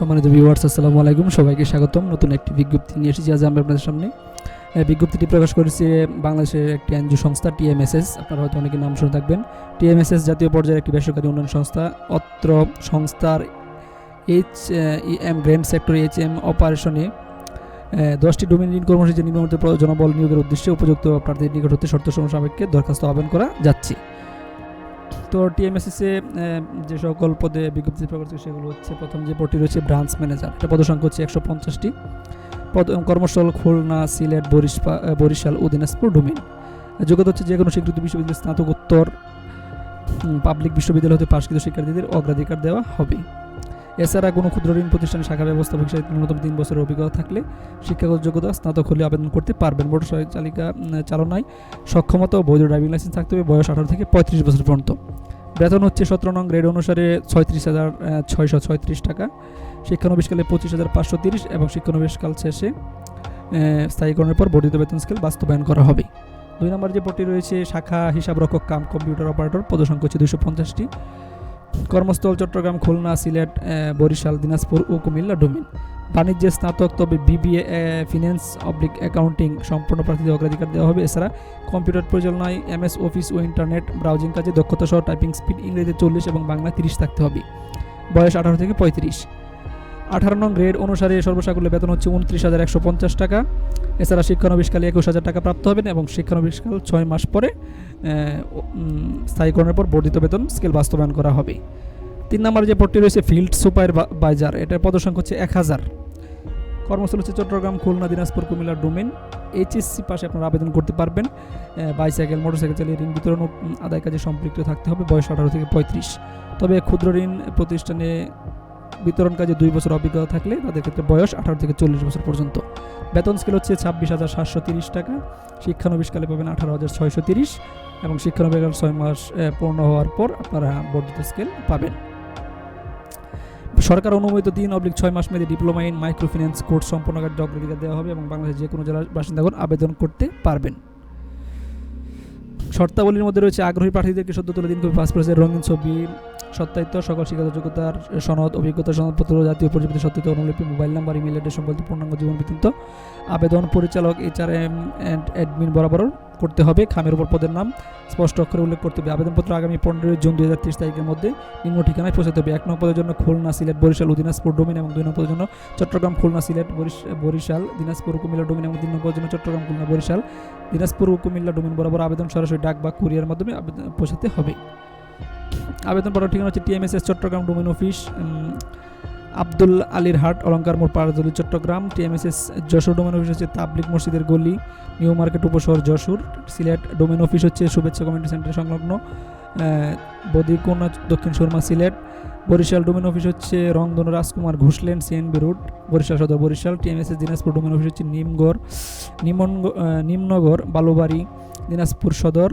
সম্মানিত ভিউয়ার্স আসসালামু আলাইকুম। সবাইকে স্বাগতম। নতুন একটি বিজ্ঞপ্তি নিয়ে এসেছি আজ আমি আপনাদের সামনে। বিজ্ঞপ্তিটি প্রকাশ করেছে বাংলাদেশের একটি এনজিও সংস্থা, টিএমএসএস। আপনারা হয়তো অনেকে নাম শুনে থাকবেন। টিএমএসএস জাতীয় পর্যায়ের একটি বেসরকারি উন্নয়ন সংস্থা, অত্র সংস্থার H M grand sector H M অপারেশনে দশটি ডোমিনিয়ন কর্মসূচি নিম্নমত জনবল নিয়োগের উদ্দেশ্যে উপযুক্ত প্রার্থীর নিকট হতে শর্ত সাপেক্ষে দরখাস্ত আহ্বান করা যাচ্ছে। তো টিএমএসএসে যে সকল পদে বিজ্ঞপ্তি প্রকাশ সেগুলো হচ্ছে প্রথম যে পদটি রয়েছে ব্রাঞ্চ ম্যানেজার। এটা পদসংখ্যা হচ্ছে একশো পঞ্চাশটি। পদ কর্মস্থল খুলনা, সিলেট বরিশ বরিশাল ও দিনাজপুর ডোমিন যোগ্যতা হচ্ছে যে কোনো স্বীকৃত বিশ্ববিদ্যালয়ের স্নাতকোত্তর পাবলিক বিশ্ববিদ্যালয় হতে পাশকৃত শিক্ষার্থীদের অগ্রাধিকার দেওয়া হবে। এছাড়া কোনো ক্ষুদ্র ঋণ প্রতিষ্ঠানের শাখা ব্যবস্থাপক হিসেবে ন্যূনতম তিন বছরের অভিজ্ঞতা থাকলে শিক্ষাগত যোগ্যতা, স্নাতক হলে আবেদন করতে পারবেন। মোটর চালিকা চালনায় সক্ষমতা ও বৈধ ড্রাইভিং লাইসেন্স থাকতে হবে বয়স আঠারো থেকে পঁয়ত্রিশ বছর পর্যন্ত। বেতন হচ্ছে সতেরো নং গ্রেড অনুসারে ছয়ত্রিশ হাজার ছয়শো ছয়ত্রিশ টাকা। শিক্ষানবিশকালে পঁচিশ হাজার পাঁচশো তিরিশ এবং শিক্ষানবিশকাল শেষে স্থায়ীকরণের পর বর্ধিত বেতন স্কেল বাস্তবায়ন করা হবে। দুই নম্বর যে পদটি রয়েছে, শাখা হিসাবরক্ষক কাম কম্পিউটার অপারেটর, পদসংখ্যা হচ্ছে দুশো পঞ্চাশটি। কর্মস্থল চট্টগ্রাম, খুলনা, সিলেট বরিশাল, দিনাজপুর ও কুমিল্লা ডোমিন। বাণিজ্যে স্নাতক, তবে বিবিএ ফিন্যান্স অবলিক অ্যাকাউন্টিং সম্পূর্ণ প্রার্থীদের অগ্রাধিকার দেওয়া হবে। এছাড়া কম্পিউটার পরিচালনায় এমএস অফিস ও ইন্টারনেট, ব্রাউজিং কাজে দক্ষতা সহ টাইপিং স্পিড ইংরেজিতে চল্লিশ এবং বাংলা তিরিশ থাকতে হবে। বয়স আঠারো থেকে পঁয়ত্রিশ। আঠারো নং গ্রেড অনুসারে সর্বসাকুল্য বেতন হচ্ছে উনত্রিশ হাজার একশো পঞ্চাশ টাকা। এছাড়া শিক্ষানবিশকালে একুশ হাজার টাকা প্রাপ্ত হবেন এবং শিক্ষানবিশকাল ছয় মাস পরে স্থায়ীকরণের পর বর্ধিত বেতন স্কেল বাস্তবায়ন করা হবে। তিন নম্বর যে পদটি রয়েছে, ফিল্ড সুপার সুপারভাইজার, এটার পদসংখ্যা হচ্ছে এক হাজার। কর্মস্থল হচ্ছে চট্টগ্রাম, খুলনা, দিনাজপুর, কুমিল্লা ডোমেন। এইচএসসি পাশে আপনারা আবেদন করতে পারবেন। বাইসাইকেল, মোটরসাইকেল চালিয়ে ঋণ বিতরণ আদায় কাজে সম্পৃক্ত থাকতে হবে, বয়স আঠারো থেকে পঁয়ত্রিশ। তবে ক্ষুদ্র ঋণ প্রতিষ্ঠানে বিতরণ কাজে দুই বছর অভিজ্ঞতা থাকলে তাদের ক্ষেত্রে বয়স আঠারো থেকে চল্লিশ বছর পর্যন্ত। বেতন স্কেল হচ্ছে ছাব্বিশ হাজার সাতশো তিরিশ টাকা শিক্ষানবিশকালে পাবেন আঠারো হাজার ছয়শো তিরিশ এবং শিক্ষানবিশকাল ছয় মাস পূর্ণ হওয়ার পর আপনারা বর্ধিত স্কেল পাবেন। সরকার অনুমোদিত তিন অবলিক ছয় মাস মেয়াদী diploma in micro finance course সম্পন্ন কার্যে অগ্রাধিকার দেওয়া হবে এবং বাংলাদেশের যে কোনো জেলার বাসিন্দাগণ আবেদন করতে পারবেন। শর্তাবলীর মধ্যে রয়েছে আগ্রহী প্রার্থীদেরকে সদ্য তুলে দিন কপি পাসপোর্টের রঙিন ছবি। সত্যায়িত সকল শিক্ষাগত যোগ্যতার সনদ, অভিজ্ঞতা সনদপত্র জাতীয় পরিচিতি, সত্যায়িত অনুলিপি, মোবাইল নাম্বার, ইমেল অ্যাড্রেস, সম্বলিত পূর্ণাঙ্গ জীবন বৃত্তান্ত, আবেদন পরিচালক এইচআর এম অ্যান্ড অ্যাডমিন বরাবর করতে হবে। খামের উপর পদের নাম স্পষ্ট অক্ষরে উল্লেখ করতে হবে। আবেদনপত্র আগামী পনেরোই জুন দুই হাজার তিরিশ তারিখের মধ্যে নিম্ন ঠিকানায় পৌঁছাতে হবে। এক নং পদের জন্য খুলনা, সিলেট, বরিশাল ও দিনাজপুর ডোমিন এবং দুই নং পদের জন্য চট্টগ্রাম, খুলনা, সিলেট, বরিশ- বরিশাল, দিনাজপুর, কুমিল্লা ডোমিন এবং তিন নং পদের জন্য চট্টগ্রাম, খুলনা, বরিশাল, দিনাজপুর, কুমিল্লা ডোমিন বরাবর আবেদন সরাসরি ডাক বা কুরিয়ার মাধ্যমে আবেদন পৌঁছাতে হবে। আবেদন করার ঠিকানা হচ্ছে TMSS Chattogram domain office Abdul আলীর হাট অলঙ্কার মোড় পাড়াদলি Chattogram. TMSS Jessore domain office হচ্ছে তাবলিক মসজিদের গলি New Market Upashahar Jessore. Sylhet domain office হচ্ছে শুভেচ্ছা কমিউনিটি সেন্টার সংলগ্ন বদিকোনা দক্ষিণ সুরমা সিলেট। বরিশাল ডোমেন অফিস হচ্ছে রংধনু রাজকুমার ঘুষলেন CNB road Barisal Sadar Barisal. TMSS Dinajpur domain office হচ্ছে নিমগড় নিমনগ আহ, Nimnagar Balubari Dinajpur Sadar.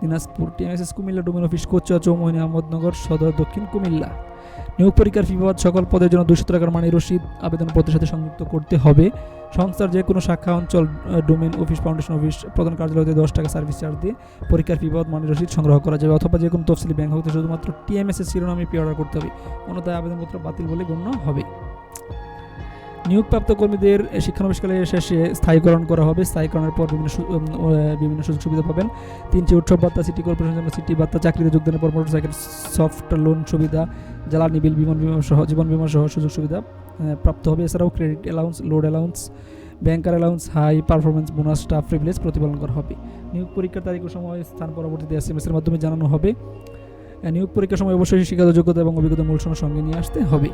Dinajpur TMSS Comilla domain office Kochua Choumoni Ahmadnagar Sadar Dakshin Comilla. নিয়োগ পরীক্ষার ফি সকল পদের জন্য দুশো টাকার মানের রসিদ আবেদনপত্রের সাথে সংযুক্ত করতে হবে। সংস্থার যে কোনো শাখা, অঞ্চল ডোমেন অফিস ফাউন্ডেশন অফিস প্রধান কার্যালয়তে দশ টাকা সার্ভিস চার্জ দিয়ে পরীক্ষার ফি মানের রসিদ সংগ্রহ করা যাবে অথবা যে কোনো তফসিলি ব্যাংক হতে শুধুমাত্র টিএমএসএস শিরোনামে পি অর্ডার করতে হবে। অন্যথায় আবেদনপত্র বাতিল বলে গণ্য হবে। নিয়োগপ্রাপ্ত কর্মীদের শিক্ষানবিষ্কালের শেষে স্থায়ীকরণ করা হবে। স্থায়ীকরণের পর বিভিন্ন বিভিন্ন সুযোগ সুবিধা পাবেন। তিনটি উৎসব ভাত্তা সিটি কর্পোরেশন জন্য সিটি ভাত্তা চাকরিতে যোগদানের পর মোটরসাইকেল, সফট লোন সুবিধা, জ্বালানি বিল, বিমান বিমা সহ, জীবন বিমা সহ সুযোগ সুবিধা প্রাপ্ত হবে। এছাড়াও credit allowance, load allowance, banker allowance, high performance, bonus, staff privilege প্রতিপালন করা হবে। নিয়োগ পরীক্ষার তারিখ ও সময়, স্থান পরবর্তীতে এস এম এর মাধ্যমে জানানো হবে। নিয়োগ পরীক্ষার সময় অবশ্যই শিক্ষাগত যোগ্যতা এবং অভিজ্ঞতা মূল সঙ্গে নিয়ে আসতে হবে।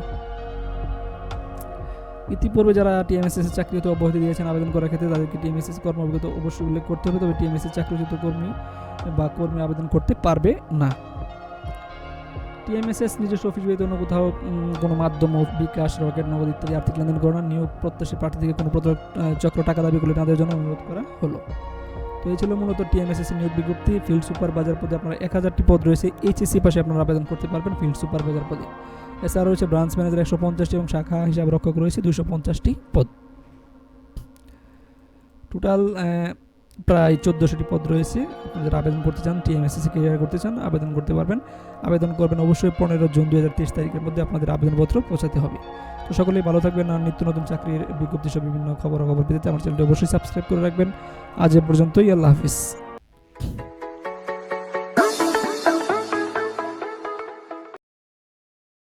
ইতিপূর্বে যারা টিএমএসএস চাকরিতে অব্যাহতি দিয়েছেন আবেদন করার ক্ষেত্রে তাদেরকে টিএমএসএস কর্ম অভিজ্ঞতা অবশ্যই উল্লেখ করতে হবে তবে টিএমএসএস চাকরিচ্যুত কর্মী বা কর্মী আবেদন করতে পারবে না। টিএমএসএস নিজস্ব অফিস ব্যতীত অন্য কোথাও কোনো মাধ্যম বিকাশ রকেট নগদ ইত্যাদি আর্থিক লেনদেন করে না। নিয়োগ প্রত্যাশী প্রার্থী থেকে কোনো প্রতারক, চক্র টাকা দাবি করলে তাদের জন্য অনুরোধ করা হলো। তো এই ছিল মূলত টিএমএসএস নিয়োগ বিজ্ঞপ্তি। ফিল্ড সুপারভাইজার পদে আপনার এক হাজারটি পদ রয়েছে। এইচএসসি পাশে আপনারা আবেদন করতে পারবেন ফিল্ড সুপারভাইজার পদে। এছাড়া রয়েছে ব্রাঞ্চ ম্যানেজার একশো পঞ্চাশটি এবং শাখা হিসাব রক্ষক রয়েছে দুশো পঞ্চাশটি পদ। টোটাল প্রায় চোদ্দোশোটি পদ রয়েছে। যারা আবেদন করতে চান টিএমএসএসসি ক্লিয়ার করতে চান, আবেদন করতে পারবেন। আবেদন করবেন অবশ্যই পনেরো জুন দু হাজার তেইশ তারিখের মধ্যে আপনাদের আবেদনপত্র পৌঁছাতে হবে। তো সকলেই ভালো থাকবেন আর নিত্য নতুন চাকরির বিজ্ঞপ্তি সব বিভিন্ন খবরাখবর পেতে আমার চ্যানেলটি অবশ্যই সাবস্ক্রাইব করে রাখবেন। আজ এ পর্যন্তই, আল্লাহ হাফিজ।